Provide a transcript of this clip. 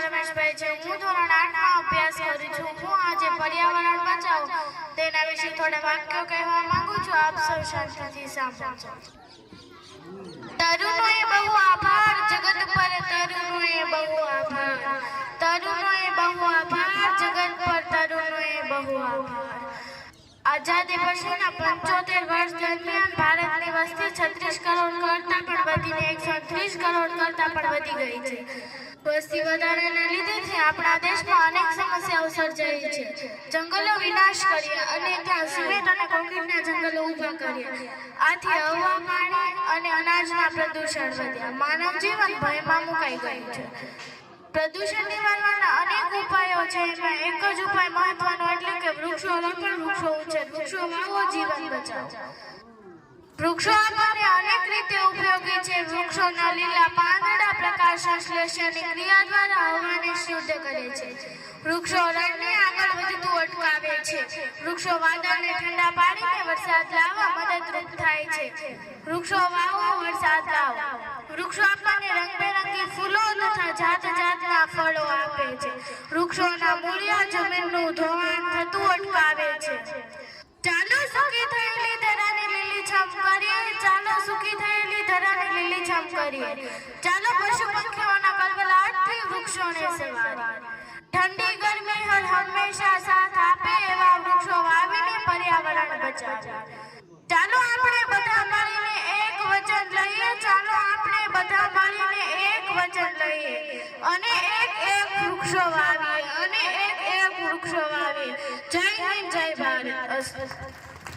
રમેશભાઈ છે, હું ધોરણ આઠમાં અભ્યાસ કરું છું. હું આજે પર્યાવરણ બચાવ. તેના વિશે થોડા વાક્યો કહેવા માંગુ છું. આપ સૌ શાંતિથી સાંભળજો. તરુણોએ બહુ આભાર. જગત પર તરુણોએ બહુ આભાર. તરુણોએ બહુ આભાર. જગત પર તરુણોએ બહુ આભાર. આઝાદી પછીના પંચોતેર વર્ષ દરમિયાન કરોડ વધીને એકસો ત્રીસ કરોડ કરતા પણ વધી ગઈ છે. વસ્તી વધારાના લીધેથી આપણા દેશમાં અનેક સમસ્યાઓ સર્જાઈ છે. જંગલો વિનાશ કર્યા અને ત્યાં સિમેન્ટ અને કોન્ક્રીટના જંગલો ઊભા કર્યા. આથી હવા પાણી અને અનાજના પ્રદૂષણ વધ્યા. માનવ જીવન ભયમાં મુકાઈ ગયું છે. પ્રદૂષણ નિવારવાના અનેક ઉપાયો છે. એમાં એક જ ઉપાય મહત્વનો એટલે કે વૃક્ષો રોપણ, વૃક્ષો ઉછેર, વૃક્ષો વાવો જીવન બચાવો. વૃક્ષો આપણને અનેક રીતે ઉપયોગી વૃક્ષોના લીલા, પાંદડા પ્રકાશ સંશ્લેષણની ક્રિયા દ્વારા હવાને શુદ્ધ કરે છે. વૃક્ષો રણને આગળ વધતું અટકાવે છે. વૃક્ષો વાદળને ઠંડા પાડીને વરસાદ લાવવા મદદરૂપ થાય છે. વૃક્ષો વાવો, વરસાદ લાવો. વૃક્ષો આપણને રંગબેરંગી ફૂલો તથા જાત જાતના ફળો આપે છે. વૃક્ષોના મૂળિયા જમીનનું ધોવાણ થતું અટકાવે છે. ચાલો સુખી થયેલી ધરાને લીલીછમ કરીએ. ચાલો સુખી થયેલી ધરાની લીલી છમ ચાલો પશુ પક્ષીઓના કલબલાટથી વૃક્ષોને સેવા ઠંડી, ગરમી હર હંમેશા સાથ આપે એવા વૃક્ષો વાવીને પર્યાવરણ બચાવે. ચાલો આપણે બધા મળીને એક વચન લઈએ. ચાલો આપણે બધા મળીને એક વચન લઈએ. અને એક એક વૃક્ષો વાવીએ. અને એક એક વૃક્ષો વાવીએ. જય હિન્દ, જય ભારત.